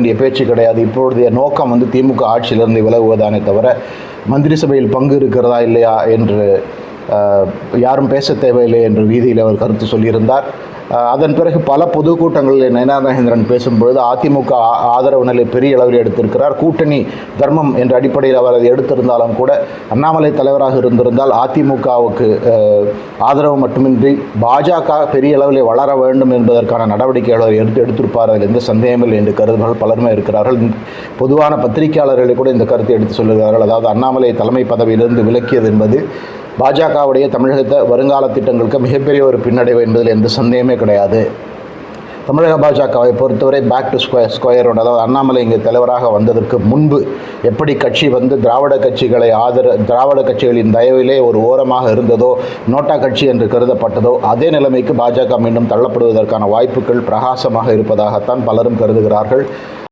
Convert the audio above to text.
வேண்டிய பேச்சு கிடையாது. இப்பொழுதைய நோக்கம் வந்து திமுக ஆட்சியிலிருந்து விலகுவதானே தவிர மந்திரி சபையில் பங்கு இருக்கிறதா இல்லையா என்று யாரும் பேச தேவையில்லை என்று வீதியில் அவர் கருத்து சொல்லியிருந்தார். அதன் பிறகு பல பொதுக்கூட்டங்களில் நயனா மகேந்திரன் பேசும்பொழுது அதிமுக ஆதரவு நிலை பெரிய அளவில் எடுத்திருக்கிறார். கூட்டணி தர்மம் என்ற அடிப்படையில் அவர் அதை எடுத்திருந்தாலும் கூட அண்ணாமலை தலைவராக இருந்திருந்தால் அதிமுகவுக்கு ஆதரவு மட்டுமின்றி பாஜக பெரிய அளவில் வளர வேண்டும் என்பதற்கான நடவடிக்கைகளை அவர் எடுத்து எடுத்திருப்பார். அதில் எந்த சந்தேகமில்லை என்று கருதுகள் பலருமே இருக்கிறார்கள். பொதுவான பத்திரிகையாளர்களை கூட இந்த கருத்தை எடுத்து சொல்லுகிறார்கள். அதாவது அண்ணாமலை தலைமை பதவியிலிருந்து விலக்கியது என்பது பாஜகவுடைய தமிழகத்தை வருங்கால திட்டங்களுக்கு மிகப்பெரிய ஒரு பின்னடைவு என்பதில் எந்த சந்தேகமே கிடையாது. தமிழக பாஜகவை பொறுத்தவரை பேக் டு ஸ்கொயர் ஸ்கொயரோட அதாவது அண்ணாமலை இங்கே தலைவராக வந்ததற்கு முன்பு எப்படி கட்சி வந்து திராவிட கட்சிகளை ஆதர திராவிட கட்சிகளின் தயவிலே ஒரு ஓரமாக இருந்ததோ நோட்டா கட்சி என்று கருதப்பட்டதோ அதே நிலைமைக்கு பாஜக மீண்டும் தள்ளப்படுவதற்கான வாய்ப்புகள் பிரகாசமாக இருப்பதாகத்தான் பலரும் கருதுகிறார்கள்.